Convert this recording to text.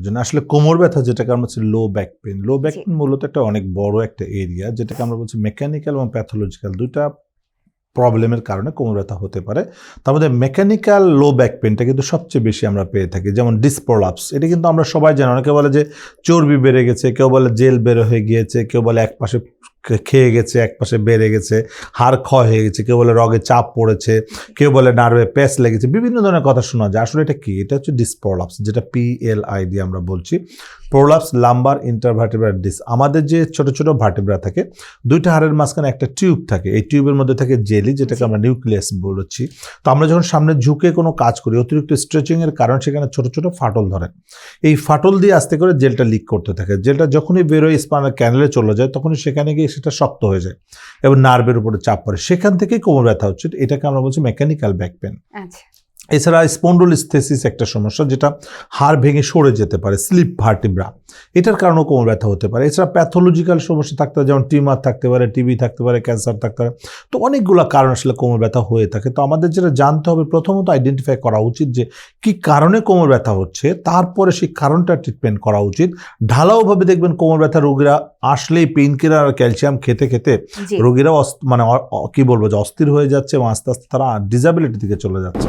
মানুষের জন্য। আসলে কোমর ব্যথা যেটাকে আমরা বলছি low back pain low back pain মূলত একটা অনেক বড় একটা এরিয়া যেটাকে আমরা বলছি মেকানিক্যাল এবং প্যাথোলজিক্যাল দুইটা প্রবলেমের কারণে কোমর ব্যথা হতে পারে। তার মধ্যে মেকানিক্যাল লো ব্যাক পেনটা কিন্তু সবচেয়ে বেশি আমরা পেয়ে থাকি যেমন ডিসপ্রলাপস এটা কিন্তু আমরা সবাই জানি অনেকে বলে যে চর্বি বেড়ে গেছে কেউ বলে জেল বেড়ে হয়ে গিয়েছে কেউ বলে এক পাশে খেয়ে গেছে, এক পাশে বেড়ে গেছে, হাড় ক্ষয় হয়ে গেছে, কেউ বলে রগে চাপ পড়েছে, কেউ বলে নার্ভে প্যাচ লেগেছে, বিভিন্ন ধরনের কথা শোনা যায়। আসলে এটা কি? এটা হচ্ছে ডিসপ্রোলাপস যেটা পিএলআই দিয়ে আমরা বলছি। প্রোলাপস, লাম্বার ইন্টারভার্টিব্রাল ডিস, আমাদের যে ছোট ছোট ভার্টিব্রা থাকে, দুইটা হাড়ের মাঝখানে একটা টিউব থাকে, এই টিউবের মধ্যে থাকে জেলি, যেটাকে আমরা নিউক্লিয়াস বলেছি। তো আমরা যখন সামনে ঝুঁকে কোনো কাজ করি, অতিরিক্ত স্ট্রেচিংয়ের কারণ সেখানে ছোট ছোট ফাটল ধরে। এই ফাটল দিয়ে আস্তে করে জেলটা লিক করতে থাকে। জেলটা যখনই বেরোয় স্পানাল ক্যানেলে চলে যায়, তখনই সেখানে গিয়ে সেটা শক্ত হয়ে যায় এবং নার্ভের উপরে চাপ পড়ে। সেখান থেকেই কোমর ব্যথা হচ্ছে। এটাকে আমরা বলছি মেকানিক্যাল ব্যাক পেন আচ্ছা। এছাড়া স্পন্ডোলিস্থেসিস একটা সমস্যা যেটা হাড় ভেঙে সরে যেতে পারে স্লিপ ভার্টিব্রা। এটার কারণেও কোমর ব্যথা হতে পারে। এছাড়া প্যাথোলজিক্যাল সমস্যা থাকতে পারে যেমন টিউমার থাকতে পারে টিবি থাকতে পারে ক্যান্সার থাকতে পারে। তো অনেকগুলো কারণ আসলে কোমর ব্যথা হয়ে থাকে। তো আমাদের যেটা জানতে হবে প্রথমত আইডেন্টিফাই করা উচিত যে কি কারণে কোমর ব্যথা হচ্ছে তারপরে সেই কারণটা ট্রিটমেন্ট করা উচিত। ঢালাওভাবে দেখবেন কোমর ব্যথা রোগীরা আসলেই পেইন কিলার আর ক্যালসিয়াম খেতে খেতে অস- মানে কি বলব যে অস্থির হয়ে যাচ্ছে এবং আস্তে আস্তে তারা ডিসাবিলিটি দিকে চলে যাচ্ছে।